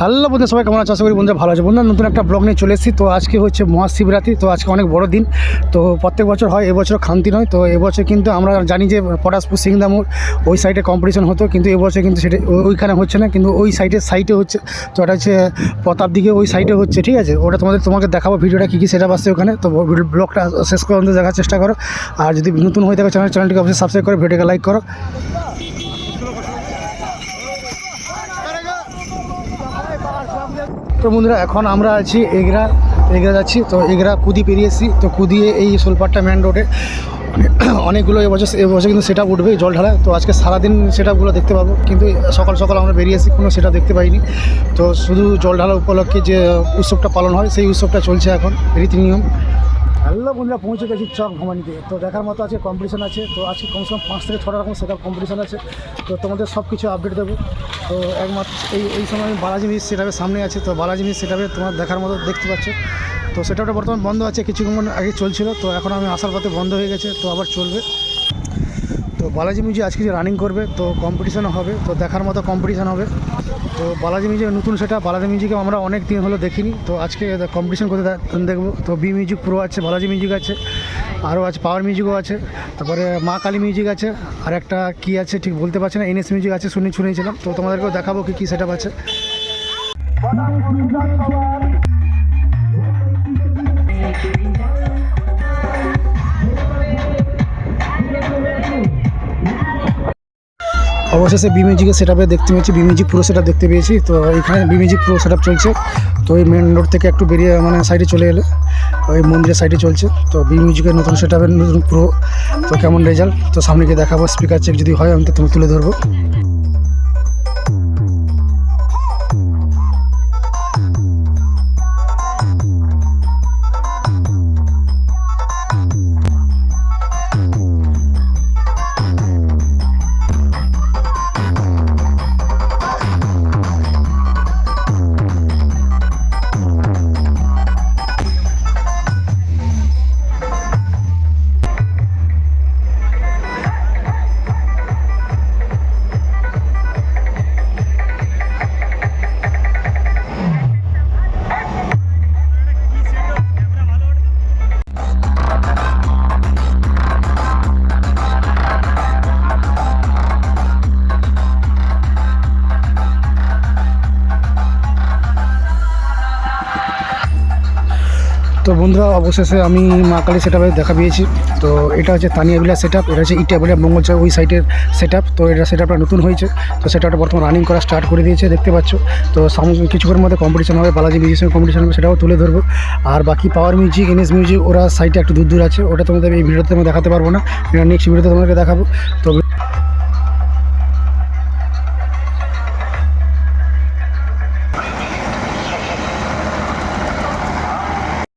Hello বন্ধু সবাই কেমন আছে? আশা করি বন্ধুরা ভালো আছে। বন্ধুরা, নতুন একটা ব্লগ নিয়ে চলে এসেছি। তো আজকে হচ্ছে মহাশিবরাত্রি, তো আজকে অনেক বড় দিন। তো প্রত্যেক বছর হয় এবছর খান্তি নয়। তো এবছর কিন্তু আমরা জানি যে পটাশপুর, সিংদামুর ওই সাইডে কম্পিটিশন হতো, কিন্তু এবছর কিন্তু সেটা ওইখানে হচ্ছে না, কিন্তু ওই সাইডের সাইডে হচ্ছে, তো ওটা হচ্ছে প্রতাপ দিকে ওই সাইডে হচ্ছে, ঠিক আছে? ওটা তোমাদের, তোমাকে দেখাবো ভিডিওটা কী কী সেটা আসছে ওখানে। তো ব্লগটা শেষ পর্যন্ত দেখার চেষ্টা করো। আর যদি নতুন হয়ে থাকে চ্যানেল চ্যানেলটিকে অবশ্যই সাবস্ক্রাইব করো ভিডিওকে লাইক করো। তো বন্ধুরা, এখন আমরা আছি এগরা এগরা যাচ্ছি, তো এগরা কুদি পেরিয়েছি তো কুদিয়ে এই সোলপাট্টা মেন রোডে অনেকগুলো এবছর এবছর কিন্তু সেটা উঠবে জল ঢালা। তো আজকে সারাদিন সেট দেখতে পাবো। কিন্তু সকাল সকাল আমরা বেরিয়েছি কোনো সেটা দেখতে পাইনি। তো শুধু জল ঢালা উপলক্ষে যে উৎসবটা পালন হয়, সেই উৎসবটা চলছে এখন রীতি নিয়ম হ্যালো বন্ধুরা পৌঁছে গেছি চক ভবানিতে। তো দেখার মতো আছে কম্পিটিশন আছে। তো আজকে কমসে কম পাঁচ থেকে ছটা রকম সেটা কম্পিটিশন আছে। তো তোমাদের সব কিছু আপডেট দেবো। তো একমাত্র এই এই সময় আমি বালাজি মিস সেটাপের সামনে আছে। তো বালাজি মিস সেটাপে তোমার দেখার মতো দেখতে পাচ্ছ। তো সেটাটা বর্তমান বন্ধ আছে। কিছুক্ষণ আগে চলছিল। তো এখন আমি আসার পথে বন্ধ হয়ে গেছে। তো আবার চলবে। তো বালাজি মিউজিক আজকে যে রানিং করবে, তো কম্পিটিশনও হবে, তো দেখার মতো কম্পিটিশন হবে। তো বালাজি মিউজিক নতুন সেটা, বালাজি মিউজিকে আমরা অনেক দিন হলো দেখিনি, তো আজকে কম্পিটিশন করতে দেখব। তো বি মিউজিক প্রো আছে, বালাজি মিউজিক আছে, আরও আছে পাওয়ার মিউজিকও আছে, তারপরে মা কালী মিউজিক আছে, আর একটা কী আছে ঠিক বলতে পারছি না এনএস মিউজিক আছে, শুনে শুনেছিলাম। তো তোমাদেরকেও দেখাবো কি কী সেটা আছে। অবশেষে বিমিউজিকে সেট আপে দেখতে পেয়েছি বিমিউজিক পুরো সেট দেখতে পেয়েছি। তো এখানে বিমিউজিক পুরো সেট চলছে। তো ওই মেন রোড থেকে একটু বেরিয়ে মানে সাইডে চলে এলে, ওই মন্দিরের সাইডে চলছে। তো বিমিউজিকের নতুন সেট নতুন পুরো, তো কেমন রেজাল্ট তো সামনে গিয়ে দেখাবো স্পিকার চেক যদি হয়, আমি তো তুমি তুলে ধরবো। তো বন্ধুরা, অবশেষে আমি মা কালী সেট দেখা পেয়েছি। তো এটা হচ্ছে তানিয়াবিলা সেট আপ এটা হচ্ছে ইটাবিলা মঙ্গলচা ওই সাইটের সেট আপ তো এটা সেট আপটা নতুন হয়েছে। তো সেটা বর্তমান রানিং করা স্টার্ট করে দিয়েছে, দেখতে পাচ্ছ। তো কিছুক্ষণের মধ্যে কম্পিটিশন হবে, বালাজি মিউজিকের কম্পিটিশন হবে, সেটাও তুলে ধরবো। আর বাকি পাওয়ার মিউজিক এনএস মিউজিক ওরা সাইটে একটু দূর দূর আছে। ওটা তোমাদের এই ভিডিওতে আমি দেখাতে পারব না। নেক্সট ভিডিওতে তোমাদেরকে দেখাবো। তো